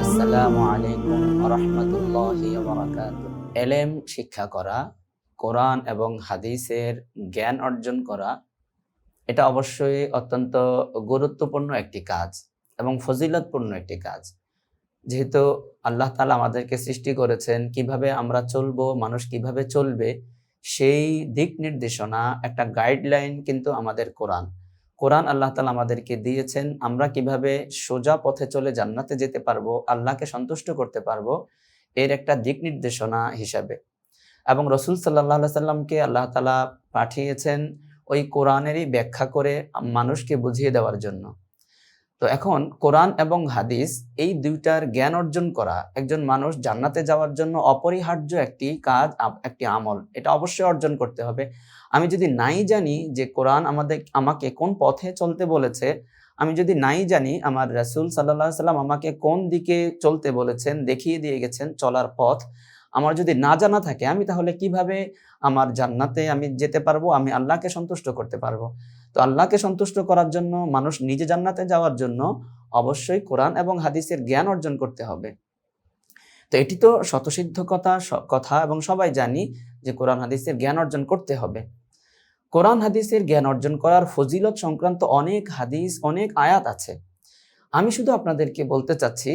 আসসালামু এলেম, শিক্ষা করা, কোরআন এবং হাদিসের জ্ঞান অর্জন করা, এটা অবশ্যই অত্যন্ত গুরুত্বপূর্ণ একটি কাজ এবং ফজিলতপূর্ণ একটি কাজ। যেহেতু আল্লাহ তালা আমাদেরকে সৃষ্টি করেছেন, কীভাবে আমরা চলবো, মানুষ কীভাবে চলবে সেই দিক নির্দেশনা, একটা গাইডলাইন কিন্তু আমাদের কোরআন। কোরআন আল্লাহ তালা আমাদেরকে দিয়েছেন, আমরা কীভাবে সোজা পথে চলে জান্নাতে যেতে পারব, আল্লাহকে সন্তুষ্ট করতে পারব, এর একটা দিক নির্দেশনা হিসাবে। এবং রসুল সাল্লাহ সাল্লামকে আল্লাহ তালা পাঠিয়েছেন ওই কোরআনেরই ব্যাখ্যা করে মানুষকে বুঝিয়ে দেওয়ার জন্য। তো এখন কোরআন এবং হাদিস এই দুইটার জ্ঞান অর্জন করা একজন মানুষ জান্নাতে যাওয়ার জন্য অপরিহার্য একটি কাজ একটি আমল, এটা অবশ্যই অর্জন করতে হবে। আমি যদি নাই জানি যে কোরআন আমাদের, আমাকে কোন পথে চলতে বলেছে, আমি যদি নাই জানি আমার রাসুল সাল্লাহ সাল্লাম আমাকে কোন দিকে চলতে বলেছেন, দেখিয়ে দিয়ে গেছেন চলার পথ, আমার যদি না জানা থাকে, আমি তাহলে কীভাবে আমার জান্নাতে আমি যেতে পারব, আমি আল্লাহকে সন্তুষ্ট করতে পারব? তো আল্লাহকে সন্তুষ্ট করার জন্য মানুষ নিজে জান্নাতে যাওয়ার জন্য অবশ্যই কোরআন এবং হাদিসের জ্ঞান অর্জন করতে হবে। তো এটি তো শতসিদ্ধ কথা কথা এবং সবাই জানি যে কোরআন, হাদিসের জ্ঞান অর্জন করতে হবে। কোরআন, হাদিসের জ্ঞান অর্জন করার ফজিলত সংক্রান্ত অনেক হাদিস, অনেক আয়াত আছে। আমি শুধু আপনাদেরকে বলতে চাচ্ছি,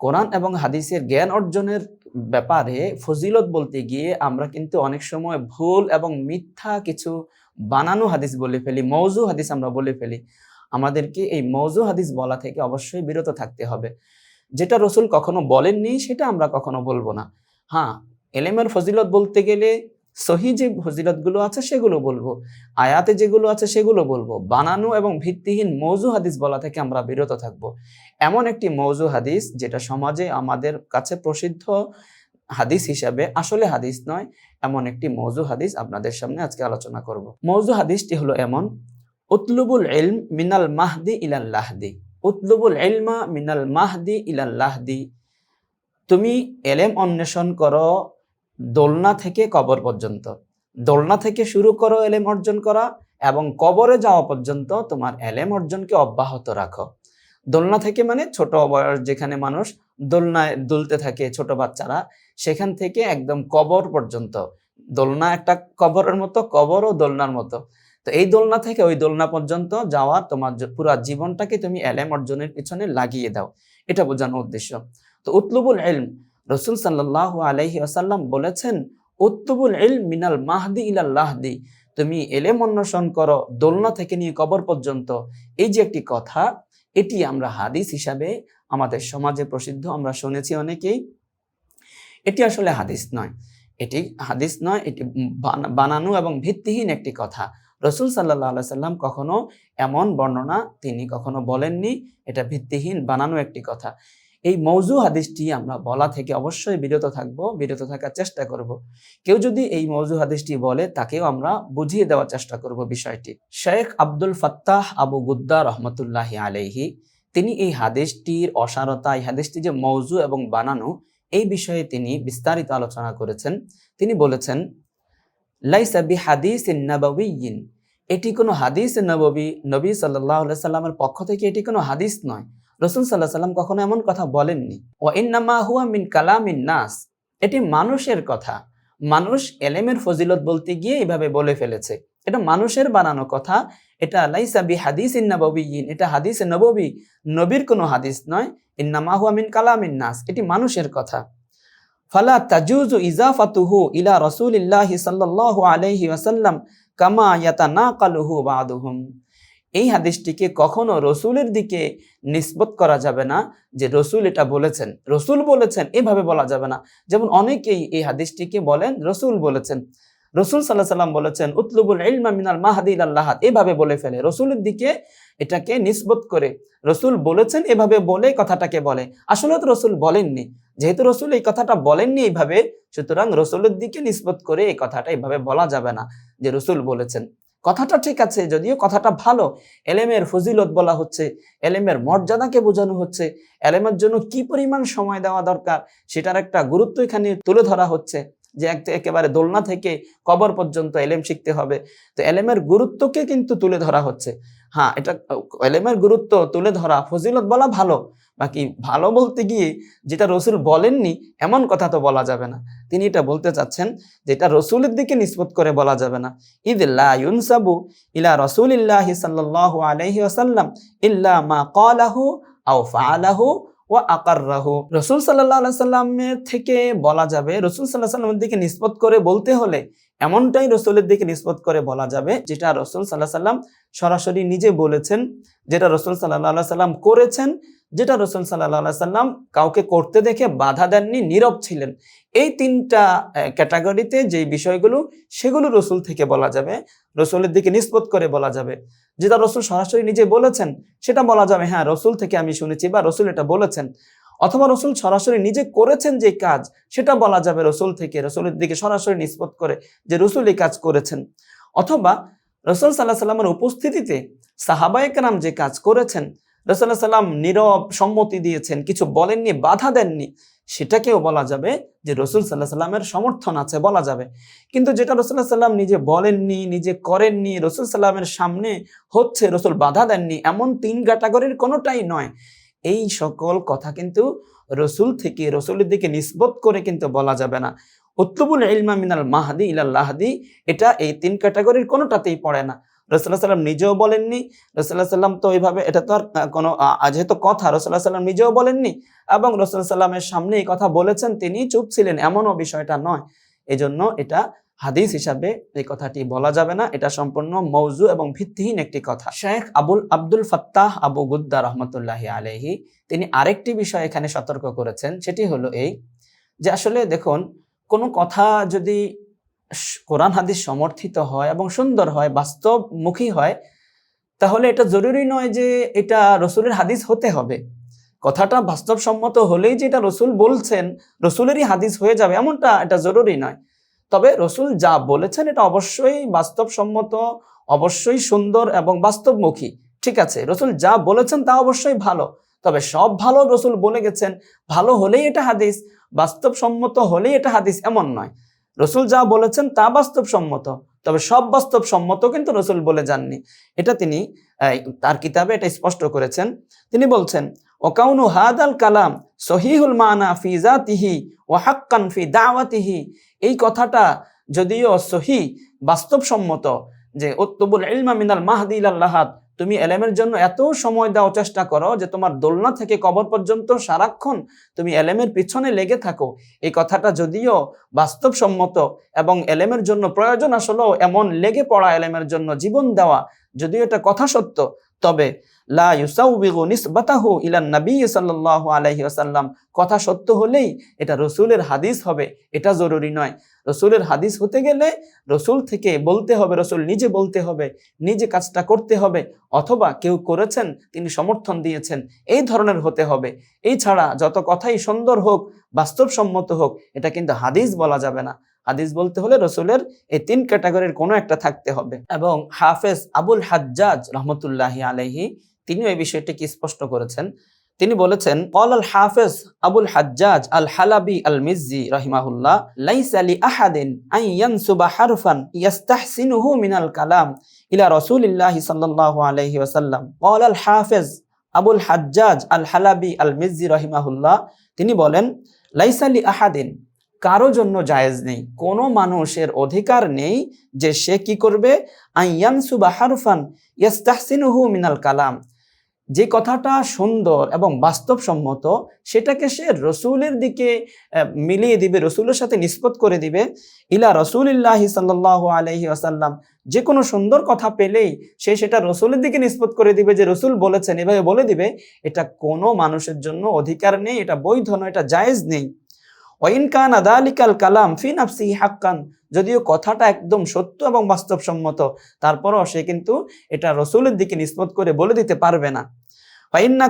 কোরআন এবং হাদিসের জ্ঞান অর্জনের ব্যাপারে ফজিলত বলতে গিয়ে আমরা কিন্তু অনেক সময় ভুল এবং মিথ্যা কিছু বানানো হাদিস বলে ফেলি মৌজু হাদিস আমরা বলে ফেলি, আমাদেরকে এই মৌজু হাদিস বলা থেকে অবশ্যই বিরত থাকতে হবে। যেটা রসুল কখনো বলেননি, সেটা আমরা কখনো বলব না। হ্যাঁ এলেমের ফজিলত বলতে গেলে সহি যে ফজিলতগুলো আছে সেগুলো বলব, আয়াতে যেগুলো আছে সেগুলো বলব, বানানো এবং ভিত্তিহীন মৌজু হাদিস বলা থেকে আমরা বিরত থাকব। এমন একটি মৌজু হাদিস যেটা সমাজে আমাদের কাছে প্রসিদ্ধ হাদিস হিসাবে আসলে হাদিস নয়, এমন একটি মৌজু হাদিস আপনাদের সামনে আজকে আলোচনা করব। মৌজু হাদিসটি হলো এমন, উতলুবুল ইলম মিনাল মাহদি ইলাল্লাহদি উতলুবুল ইলমা মিনাল মাহদি ইলাল্লাহদি তুমি এলেম অন্বেষণ করো দোলনা থেকে কবর পর্যন্ত। দোলনা থেকে শুরু করো এলেম অর্জন করা এবং কবরে যাওয়া পর্যন্ত তোমার এলেম অর্জনকে অব্যাহত রাখো। দোলনা থেকে মানে ছোট বয়স যেখানে মানুষ দোলনায় দুলতে থাকে ছোট বাচ্চারা, সেখান থেকে একদম কবর পর্যন্ত। দোলনা একটা কবরের মতো, কবর ও দোলনার মতো। তো এই দোলনা থেকে ওই দোলনা পর্যন্ত যাওয়া তোমার পুরো জীবনটাকে তুমি এলেম অর্জনের পিছনে লাগিয়ে দাও। এটা বোঝানোর উদ্দেশ্য। তো উতলুবুল এলম রসুল সাল্লাহ আলহি আসাল্লাম বলেছেন উত্তবুল এল মিনাল মাহদি ইলাল্লাহদি তুমি এলেম অন্বেষণ করো দোলনা থেকে নিয়ে কবর পর্যন্ত। এই যে একটি কথা এটি আমরা হাদিস হিসাবে আমাদের সমাজে প্রসিদ্ধ, আমরা শুনেছি অনেকেই। এটি আসলে হাদিস নয়। এটি হাদিস নয়, এটি বানানো এবং ভিত্তিহীন একটি কথা। রসুল সাল্লাহ সাল্লাম কখনো এমন বর্ণনা তিনি কখনো বলেননি। এটা ভিত্তিহীন, বানানো একটি কথা। এই মৌজু হাদিসটি আমরা বলা থেকে অবশ্যই বিরত থাকব, বিরত থাকার চেষ্টা করব। কেউ যদি এই মৌজু হাদিসটি বলে, তাকেও আমরা বুঝিয়ে দেওয়ার চেষ্টা করব বিষয়টি। Sheikh Abdul Fattah Abu Ghuddah রহমতুল্লাহ আলহি তিনি এই হাদিসটির অসারতা, এই হাদিসটি যে মৌজু এবং বানানো, এই বিষয়ে তিনি বিস্তারিত আলোচনা করেছেন। তিনি বলেছেন লাইসাবি হাদিস নবীন এটি কোনো হাদিস নবী নবী সাল্লাহ সাল্লামের পক্ষ থেকে এটি কোনো হাদিস নয়। রসুল সাল্লাহ সাল্লাম কখনো এমন কথা বলেননি। ও ইন্নামা হুয়া মিন কালামিন নাস। এটি মানুষের কথা। মানুষ এলেমের ফজিলত বলতে গিয়ে এইভাবে বলে ফেলেছে। এটা মানুষের বানানো কথা। এটা লাইসা বি হাদিস ইন্নাবিন এটা হাদিস নববী। নবীর কোনো হাদিস নয়। ইন্নামা হুয়া মিন কালামিন নাস। এটি মানুষের কথা। ফালা তাজুজু ইজাফাতুহু ইলা রসুলিল্লাহি সাল্লাল্লাহু আলাইহি ওয়াসাল্লাম কামা ইয়াতানাকালুহু বাদুহুম। এই হাদিসটিকে কখনো রসুলের দিকে নিষ্পত করা যাবে না যে রসুল এটা বলেছেন। রসুল বলেছেন, এভাবে বলা যাবে না। যেমন অনেকেই এই হাদিসটিকে বলেন, রসুল বলেছেন। রসুল সাল্লাহ সাল্লাম বলেছেন, উতলুবুল ইলমা মিনাল মাহাদিল আল্লাহ এভাবে বলে ফেলে। রসুলের দিকে এটাকে নিষ্পত করে রসুল বলেছেন, এভাবে বলে কথাটাকে বলে। আসলে তো রসুল বলেননি। যেহেতু রসুল এই কথাটা বলেননি এইভাবে, সুতরাং রসুলের দিকে নিষ্পত করে এই কথাটা এইভাবে বলা যাবে না যে রসুল বলেছেন। কথাটা ঠিক আছে, যদিও কথাটা ভালো। এলেমের ফজিলত বলা হচ্ছে, এলেমের মর্যাদাকে বোঝানো হচ্ছে, এলেমের জন্য কি পরিমাণ সময় দেওয়া দরকার সেটার একটা গুরুত্ব এখানে তুলে ধরা হচ্ছে যে এক- একেবারে দোলনা থেকে কবর পর্যন্ত এলেম শিখতে হবে। তো এলেমের গুরুত্বকে কিন্তু তুলে ধরা হচ্ছে। হ্যাঁ এটা এলেমের গুরুত্ব তুলে ধরা, ফজিলত বলা ভালো। বাকি ভালো বলতে গিয়ে যেটা রসুল বলেননি, এমন কথা তো বলা যাবে না। তিনি এটা বলতে চাচ্ছেন, যেটা রসুলের দিকে নিষ্পত করে বলা যাবে না। ইদিল্লা ইউনসাবু ইলা রসুলিল্লাহি সাল্লাল্লাহু আলাইহি ওয়াসাল্লাম ইল্লা মা ক্বালাহু আও ফাআলাহু ওয়া আকাররাহু। রসুল সাল্লাল্লাহু আলাইহি সাল্লামের থেকে বলা যাবে, রসুল আলাইহি সাল্লামের দিকে নিষ্পত করে বলতে হলে এমনটাই রসুলের দিকে নিষ্পত করে বলা যাবে, যেটা রসুল সাল্লাহ সাল্লাম সরাসরি নিজে বলেছেন, যেটা রসুল সাল্লাহ সাল্লাম করেছেন যেটা রসুল সাল্লাহ সাল্লাম কাউকে করতে দেখে বাধা দেননি, নীরব ছিলেন। এই তিনটা ক্যাটাগরিতে যে বিষয়গুলো, সেগুলো রসুল থেকে বলা যাবে, রসুলের দিকে নিষ্পত করে বলা যাবে। যেটা রসুল সরাসরি নিজে বলেছেন, সেটা বলা যাবে হ্যাঁ রসুল থেকে আমি শুনেছি বা রসুল এটা বলেছেন। অথবা রসুল সরাসরি নিজে করেছেন যে কাজ, সেটা বলা যাবে রসুল থেকে, রসুলের দিকে সরাসরি নিষ্পত করে যে রসুল এই কাজ করেছেন। অথবা রসুল সাল্লাহ সাল্লামের উপস্থিতিতে সাহাবায়করাম যে কাজ করেছেন রসুল্লাহ সাল্লাম নীরব সম্মতি দিয়েছেন, কিছু বলেননি, বাধা দেননি, সেটাকেও বলা যাবে যে রসুল সাল্লাহ সাল্লামের সমর্থন আছে বলা যাবে। কিন্তু যেটা রসুল্লাহ সাল্লাম নিজে বলেননি, নিজে করেননি, রসুল সাল্লামের সামনে হচ্ছে রসুল বাধা দেননি, এমন তিন ক্যাটাগরির কোনোটাই নয়। এই সকল কথা কিন্তু রসুল থেকে, রসুলের দিকে নিসবত করে কিন্তু বলা যাবে না। উত্তবুল ইলমা মিনাল মাহাদি ইলাল্লাহাদি এটা এই তিন ক্যাটাগরির কোনোটাতেই পড়ে না। রসুল্লাহ সাল্লাম নিজেও বলেননি। রসুল্লাহ সাল্লাম তো ওইভাবে এটা তো আর কোনো যেহেতু কথা রসুল্লাহ সাল্লাম নিজেও বলেননি এবং রসুল্লাহ সাল্লামের সামনে এই কথা বলেছেন, তিনি চুপ ছিলেন, এমনও বিষয়টা নয়। এজন্য এটা হাদিস হিসাবে এই কথাটি বলা যাবে না। এটা সম্পূর্ণ মৌজু এবং ভিত্তিহীন একটি কথা। Sheikh Abul Abdul Fattah Abu Ghuddah রহমতুল্লাহ আলহি তিনি আরেকটি বিষয় এখানে সতর্ক করেছেন, সেটি হলো এই যে আসলে দেখুন, কোনো কথা যদি কোরআন হাদিস সমর্থিত হয় এবং সুন্দর হয়, বাস্তবমুখী হয়, তাহলে এটা জরুরি নয় যে এটা রসুলের হাদিস হতে হবে। কথাটা বাস্তবসম্মত হলেই যে এটা রসুল বলছেন, রসুলেরই হাদিস হয়ে যাবে এমনটা এটা জরুরি নয়। তবে রসুল যা বলেছেন এটা অবশ্যই বাস্তবসম্মত, অবশ্যই সুন্দর এবং বাস্তবমুখী। ঠিক আছে, রসুল যা বলেছেন তা অবশ্যই ভালো, তবে সব ভালো রসুল বলে গেছেন, ভালো হলেই এটা হাদিস, বাস্তবসম্মত হলেই এটা হাদিস এমন নয়। রসুল যা বলেছেন তা বাস্তবসম্মত, তবে সব বাস্তবসম্মত কিন্তু রসুল বলে যাননি। এটা তিনি তার কিতাবে এটা স্পষ্ট করেছেন। তিনি বলছেন, ওকাউনু হাদ আল কালাম সহিহুল মানা ফি জাতিহি ও হাক্কান ফি দাওয়াতিহি। এই কথাটা যদিও সহি, বাস্তবসম্মত, যে উত্তবুল ইলমা মিনাল মাহদি ইলাল্লাহাত তুমি এলেমের জন্য এত সময় দেওয়ার চেষ্টা করো যে তোমার দোলনা থেকে কবর পর্যন্ত সারাক্ষণ তুমি এলেমের পিছনে লেগে থাকো। এই কথাটা যদিও বাস্তবসম্মত এবং এলেমের জন্য প্রয়োজন আসলেও এমন লেগে পড়া এলেমের জন্য জীবন দেওয়া, যদিও এটা কথা সত্য, তবে লা ইউসাউবিগু নিসবাতাহু ইলান নবী সাল্লাল্লাহু আলাইহি ওয়াসাল্লাম। কথা সত্য হলেই এটা রসুলের হাদিস হবে, এটা জরুরি নয়। রসুলের হাদিস হতে গেলে রসুল থেকে বলতে হবে, রসুল নিজে বলতে হবে, নিজে কাজটা করতে হবে, অথবা কেউ করেছেন, তিনি সমর্থন দিয়েছেন, এই ধরনের হতে হবে। এই ছাড়া যত কথাই সুন্দর হোক, বাস্তবসম্মত হোক, এটা কিন্তু হাদিস বলা যাবে না। হাদিস বলতে হলে রসুলের এই তিন ক্যাটাগরির কোনো একটা থাকতে হবে। এবং হাফেজ আবুল হাজ্জাজ রহমতুল্লাহি আলাইহি তিনিও এই বিষয়টিকে স্পষ্ট করেছেন। তিনি বলেছেন, কল আল হাফেজ আবুল হাজ্জাজ আল হালাবি আল মিজি রহিমাহুল্লাহ, লাইস আলি আহাদিন হারফান মিনাল কালাম ইলা সাল্লাল্লাহু আলাইহি ওয়াসাল্লাম। কল আল হাফেজ আবুল হাজ্জাজ আল হালাবি আল মিজি রহিমাহুল্লাহ, তিনি বলেন, লাইস আলি আহাদিন, কারও জন্য জায়েজ নেই, কোনো মানুষের অধিকার নেই যে সে কি করবে? আইয়ানসুবা হারফান ইয়াস্তাহসিনুহু মিনাল কালাম যে কথাটা সুন্দর এবং বাস্তবসম্মত, সেটাকে সে রসুলের দিকে মিলিয়ে দিবে, রসুলের সাথে নিষ্পত করে দিবে। ইলা রসুলিল্লাহ সাল্লাহ আলহি আসাল্লাম যে কোনো সুন্দর কথা পেলেই সে সেটা রসুলের দিকে নিষ্পত করে দিবে যে রসুল বলেছেন। এভাবে বলে দিবে, এটা কোনো মানুষের জন্য অধিকার নেই, এটা বৈধ নয়, এটা জায়েজ নেই। ওয়াইন কান আদালিকাল কালাম ফি নাফসি হাক্কান। যদিও কথাটা একদম সত্য এবং বাস্তবসম্মত, তারপরও সে কিন্তু এটা রসুলের দিকে নিষ্পত করে বলে দিতে পারবে না। কেননা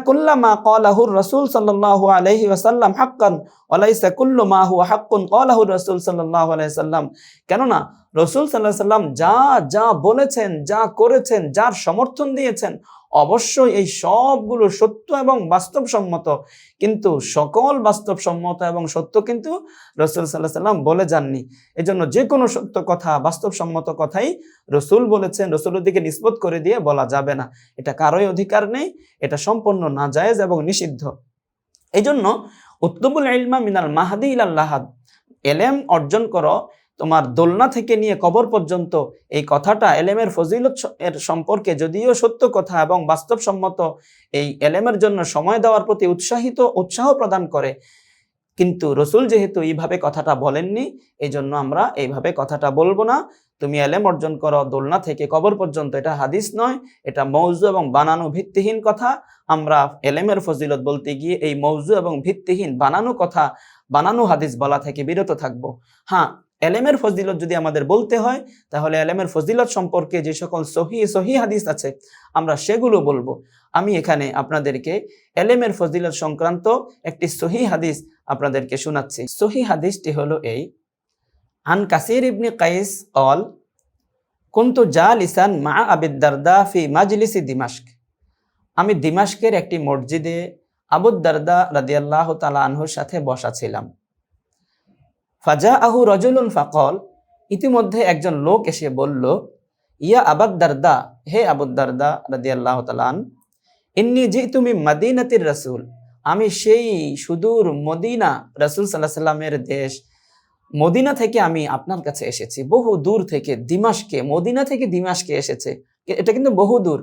রসুল সাল্লাহ সাল্লাম যা যা বলেছেন, যা করেছেন, যার সমর্থন দিয়েছেন অবশ্যই এই সবগুলো সত্য এবং বাস্তবসম্মত। কিন্তু সকল বাস্তবসম্মত এবং সত্য কিন্তু রসুল সাল্লাহ সাল্লাম বলে যাননি। এজন্য যে কোনো সত্য কথা, বাস্তবসম্মত কথাই রসুল বলেছেন। রসুলের দিকে নিষ্পত করে দিয়ে বলা যাবে না। এটা কারোই অধিকার নেই, এটা সম্পূর্ণ নাজায়েজ এবং নিষিদ্ধ। এই জন্য উত্তবুল ইলমা মিনাল মাহাদি ইলাল্লাহাদ এলেম অর্জন করো তোমার দোলনা থেকে নিয়ে কবর পর্যন্ত এই কথাটা এলেমের ফজিলত এর সম্পর্কে যদিও সত্য কথা এবং বাস্তবসম্মত এই এলেমের জন্য সময় দেওয়ার প্রতি উৎসাহিত উৎসাহ প্রদান করে, কিন্তু রসুল যেহেতু এইভাবে কথাটা বলেননি এই জন্য আমরা এইভাবে কথাটা বলব না। তুমি এলেম অর্জন করো, দোলনা থেকে কবর পর্যন্ত, এটা হাদিস নয়, এটা মৌজু এবং বানানো ভিত্তিহীন কথা। আমরা এলেমের ফজিলত বলতে গিয়ে এই মৌজু এবং ভিত্তিহীন বানানো কথা, বানানো হাদিস বলা থেকে বিরত থাকব। হ্যাঁ এলেমের ফজিলত যদি আমাদের বলতে হয়, তাহলে এলেমের ফজিলত সম্পর্কে যে সকল সহি সহি হাদিস আছে, আমরা সেগুলো বলব। আমি এখানে আপনাদেরকে এলেমের ফজিলত সংক্রান্ত একটি সহি হাদিস আপনাদেরকে শোনাচ্ছি। সহি হাদিসটি হলো এই, আন কাসির ইবনে কাইস কল কুন্তু জালিসান মা আবিদ্দারদা ফি মাজলিসি দিমাস্ক আমি দিমাস্কের একটি মসজিদে আবুদ্দারদা রাদিয়াল্লাহু তাআলা আনহুর সাথে বসা ছিলাম। ফাজা আহু রজুলুন ফাকল। ইতিমধ্যে একজন লোক এসে বলল, ইয়া আবাদ্দারদা হে আবুদ্দারদা রাদিয়াল্লাহু আল্লাহ তালান ইন্নি জি তুমি মদিনাতির রাসূল। আমি সেই সুদূর মদিনা, রাসূল সাল্লাহ সাল্লামের দেশ, মদিনা থেকে আমি আপনার কাছে এসেছি। বহু দূর থেকে দিমাসকে মদিনা থেকে দিমাসকে এসেছে। এটা কিন্তু বহু দূর।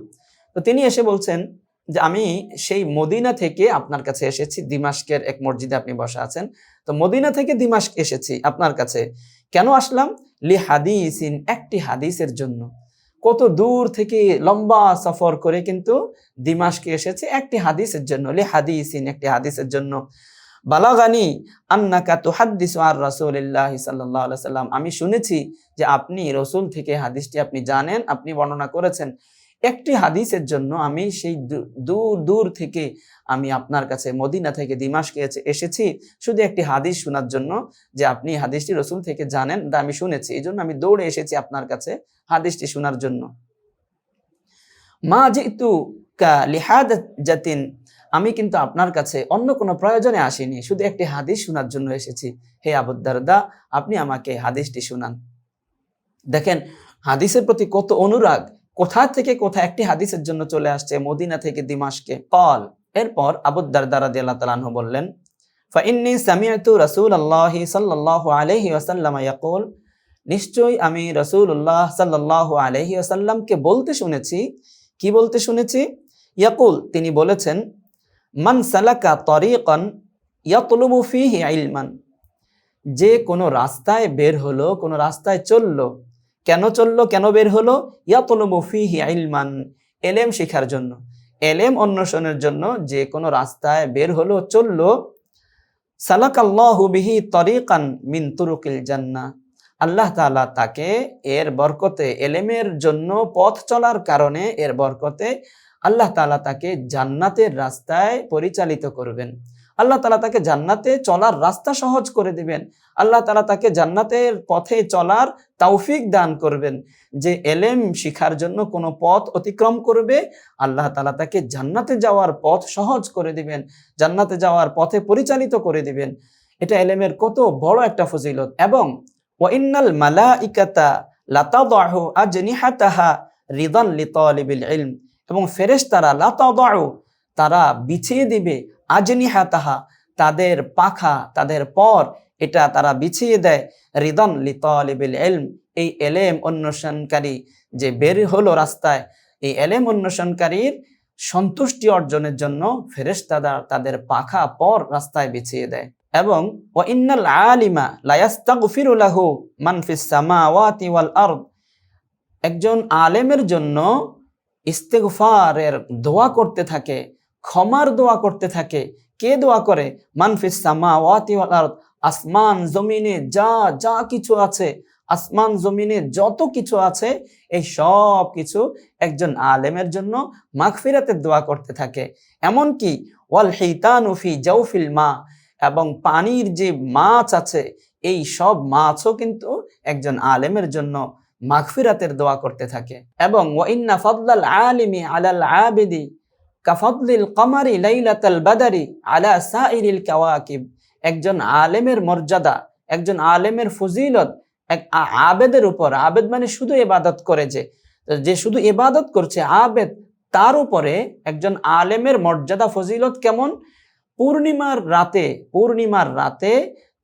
তো তিনি এসে বলছেন যে আমি সেই মদিনা থেকে আপনার কাছে এসেছি দিমাশকের এক মসজিদে আপনি বসা আছেন। তো মদিনা থেকে দিমাশক এসেছি আপনার কাছে। কেন আসলাম? লি হাদিসিন, একটি হাদিসের জন্য। কত দূর থেকে লম্বা সফর করে কিন্তু দিমাশকে এসেছে একটি হাদিসের জন্য। লি হাদিসিন, একটি হাদিসের জন্য। বালাগানি, আন্নাকা তুহাদ্দিসু আর রাসূলিল্লাহ সাল্লাল্লাহু আলাইহি সাল্লাম। আমি শুনেছি যে আপনি রসুল থেকে হাদিসটি আপনি জানেন, আপনি বর্ণনা করেছেন। একটি হাদিসের জন্য আমি সেই দূর দূর থেকে আমি আপনার কাছে মদিনা থেকে দিমাশকে এসে- এসেছি শুধু একটি হাদিস শোনার জন্য যে আপনি হাদিসটি রসুল থেকে জানেন আমি শুনেছি। এই জন্য আমি দৌড়ে এসেছি আপনার কাছে হাদিসটি শোনার জন্য। মা যেহেতু লিহাদ জাতিন আমি কিন্তু আপনার কাছে অন্য কোনো প্রয়োজনে আসিনি, শুধু একটি হাদিস শোনার জন্য এসেছি। হে আবুদ্দারদা আপনি আমাকে হাদিসটি শোনান। দেখেন, হাদিসের প্রতি কত অনুরাগ কোথা থেকে কোথা একটি হাদিসের জন্য চলে আসছে? মদিনা থেকে দিমাশকে। কল এরপর আবুদ্দারদা রাদিয়াল্লাহু তাআলা আনহু বললেন, ফাইন্নি রসুল রাসূলুল্লাহি সাল্লাল্লাহু আলাইহি ওয়াসাল্লাম ইয়াকুল, নিশ্চয়ই আমি রাসূলুল্লাহ সাল্লাল্লাহু আলাইহি ওয়াসাল্লামকে বলতে শুনেছি। কি বলতে শুনেছি? ইয়াকুল, তিনি বলেছেন, মান সালাকা তরিকান ইয়াতলুবু ফিহি ইলমান। যে কোনো রাস্তায় বের হলো, কোনো রাস্তায় চলল কেন চলল, কেন বের হলো? ইয়াতলুবু ফিহি ইলমান, এলেম শেখার জন্য। এলেম অন্বেষণের জন্য যে কোনো রাস্তায় বের হলো, চলল। সালাকাল্লাহু বিহি তরিকান মিন তুরুকিল জান্নাহ আল্লাহ তাআলা তাকে এর বরকতে, এলেমের জন্য পথ চলার কারণে এর বরকতে আল্লাহ তাআলা তাকে জান্নাতের রাস্তায় পরিচালিত করবেন। আল্লাহ তালা তাকে জান্নাতে চলার রাস্তা সহজ করে দিবেন। আল্লাহ তালা তাকে জান্নাতের পথে চলার তৌফিক দান করবেন। যে এলেম শিখার জন্য কোনো পথ অতিক্রম করবে, আল্লাহ তালা তাকে জান্নাতে যাওয়ার পথ সহজ করে দিবেন, জান্নাতে যাওয়ার পথে পরিচালিত করে দিবেন। এটা এলেমের কত বড় একটা ফজিলত। এবং ওয়াইন্নাল মালাইকাতা লাতাদাহু আজনিহাতাহা রিদান লিতালিবিল ইলম। এবং ফেরেশতারা লাতাদাহু তারা বিছিয়ে দিবে আজনিহাতাহা, তাদের পাখা, তাদের পর, এটা তারা বিছিয়ে দেয়। রিদান লিতালিবিল এলম এই এলেম অন্বেষণকারী যে বের হলো রাস্তায়, এই এলেম অন্বেষণকারীর সন্তুষ্টি অর্জনের জন্য ফেরেশতারা তাদের পাখা পর রাস্তায় বিছিয়ে দেয়। এবং ওয়া ইন্নাল আলিমা লায়াস্তাগফিরু লাহু মান ফিস সামাওয়াতি ওয়াল আরদ, একজন আলেমের জন্য ইস্তেগফারের দোয়া করতে থাকে। ক্ষমার দোয়া করতে থাকে। কে দোয়া করে? মান ফিস সামাওয়াতি ওয়াল আরদ। আসমান, জমিনে যা যা কিছু আছে, আসমান, জমিনে যত কিছু আছে, এই সব কিছু একজন আলেমের জন্য মাগফিরাতের দোয়া করতে থাকে। এমনকি ওয়াল হিতানু ফি জাউফিল মা, এবং পানির যে মাছ আছে, এই সব মাছও কিন্তু একজন আলেমের জন্য মাগফিরাতের দোয়া করতে থাকে। এবং ওয়াইন্না ফদলাল আলিমি আলাল আবিদি কাফদলিল কমারি লাইলাতাল বাদারি আলা সাইরিল কাওয়াকিব। একজন আলেমের মর্যাদা, একজন আলেমের ফজিলত, এক আবেদের উপর। আবেদ মানে শুধু ইবাদত করে যে যে শুধু ইবাদত করছে আবেদ, তার উপরে একজন আলেমের মর্যাদা, ফজিলত কেমন? পূর্ণিমার রাতে পূর্ণিমার রাতে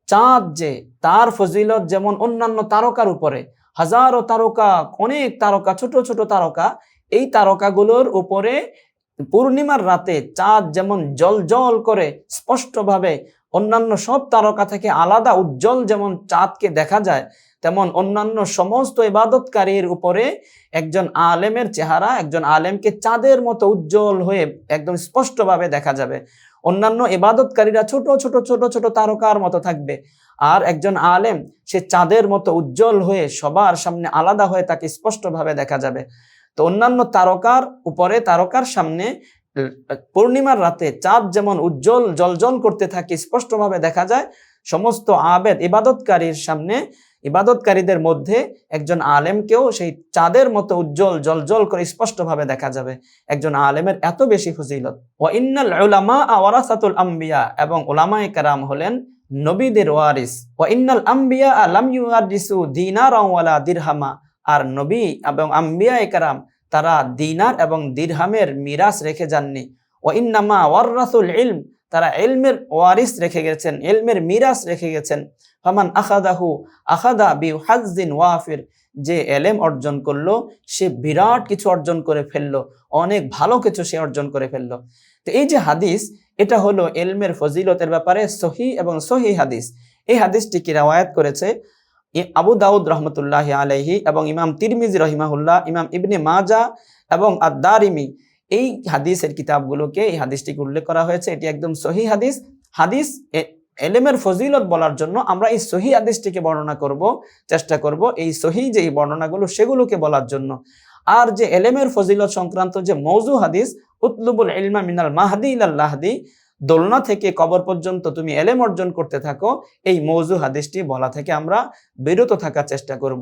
চাঁদ যে, তার ফজিলত যেমন অন্যান্য তারকার উপরে। হাজারো তারকা, অনেক তারকা, ছোট ছোট তারকা, এই তারকাগুলোর উপরে পূর্ণিমার রাতে চাঁদ যেমন জল জল করে স্পষ্টভাবে অন্যান্য সব তারকা থেকে আলাদা উজ্জ্বল যেমন চাঁদকে দেখা যায়, তেমন অন্যান্য সমস্ত ইবাদতকারীর উপরে একজন আলেমের চেহারা, একজন আলেমকে চাঁদের মতো উজ্জ্বল হয়ে একদম স্পষ্টভাবে দেখা যাবে। অন্যান্য ইবাদতকারীরা ছোট ছোট ছোট ছোট তারকার মতো থাকবে। আর একজন আলেম সে চাঁদের মতো উজ্জ্বল হয়ে সবার সামনে আলাদা হয়ে তাকে স্পষ্টভাবে দেখা যাবে। তো অন্যান্য তারকার উপরে, তারকার সামনে পূর্ণিমার রাতে চাঁদ যেমন উজ্জ্বল জলজল করতে থাকে, স্পষ্টভাবে দেখা যায়, সমস্ত আবেদ ইবাদতকারীর সামনে, ইবাদতকারীদের মধ্যে একজন আলেমকেও সেই চাঁদের মতো উজ্জ্বল জলজল করে স্পষ্টভাবে দেখা যাবে। একজন আলেমের এত বেশি ফজিলত। ও ইন্নাল উলামা ওয়ারাসাতুল আম্বিয়া, এবং ওলামায়ে কারাম হলেন নবীদের ওয়ারিস। ও ইন্নাল আম্বিয়া লাম ইউহাদিসু দিনারা ওয়ালা দিরহামা। আর নবী এবং আম্বিয়া একরাম তারা দিনার এবং দিরহামের মিরাস রেখে যাননি। ও ইন্নামা ওয়াররাসুল ইলম, তারা এলমের ওয়ারিস রেখে গেছেন এলমের মিরাস রেখে গেছেন। ফামান আখাদাহু আখাদা বি হাজিন ওয়াফির, যে এলেম অর্জন করল, সে বিরাট কিছু অর্জন করে ফেলল, অনেক ভালো কিছু সে অর্জন করে ফেলল। তো এই যে হাদিস, এটা হলো এলমের ফজিলতের ব্যাপারে সহি এবং সহি হাদিস। এই হাদিসটিকে রাওয়ায়াত করেছে? আবু দাউদ রহমতুল্লাহ আলাইহি এবং ইমাম তিরমিজি রহিমাহুল্লাহ, ইমাম ইবনে মাজা এবং আদারিমি এই হাদিসের কিতাবগুলোকে, এই হাদিসটিকে উল্লেখ করা হয়েছে। এটি একদম সহি হাদিস। হাদিস এলেমের ফজিলত বলার জন্য আমরা এই সহি হাদিসটিকে বর্ণনা করব, চেষ্টা করব এই সহি যে বর্ণনাগুলো সেগুলোকে বলার জন্য। আর যে এলেমের ফজিলত সংক্রান্ত যে মৌজু হাদিস, উতলুবুল ইলমা মিনাল মাহাদি ইলাল লাহদি দোলনা থেকে কবর পর্যন্ত তুমি এলেম অর্জন করতে থাকো, এই মৌজু হাদিসটি বলা থেকে আমরা বিরত থাকার চেষ্টা করব।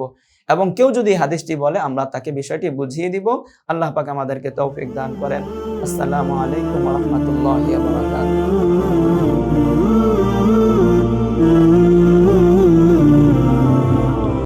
এবং কেউ যদি হাদিসটি বলে, আমরা তাকে বিষয়টি বুঝিয়ে দিব। আল্লাহ পাক আমাদেরকে তৌফিক দান করেন। আসসালামু আলাইকুম রহমতুল্লাহ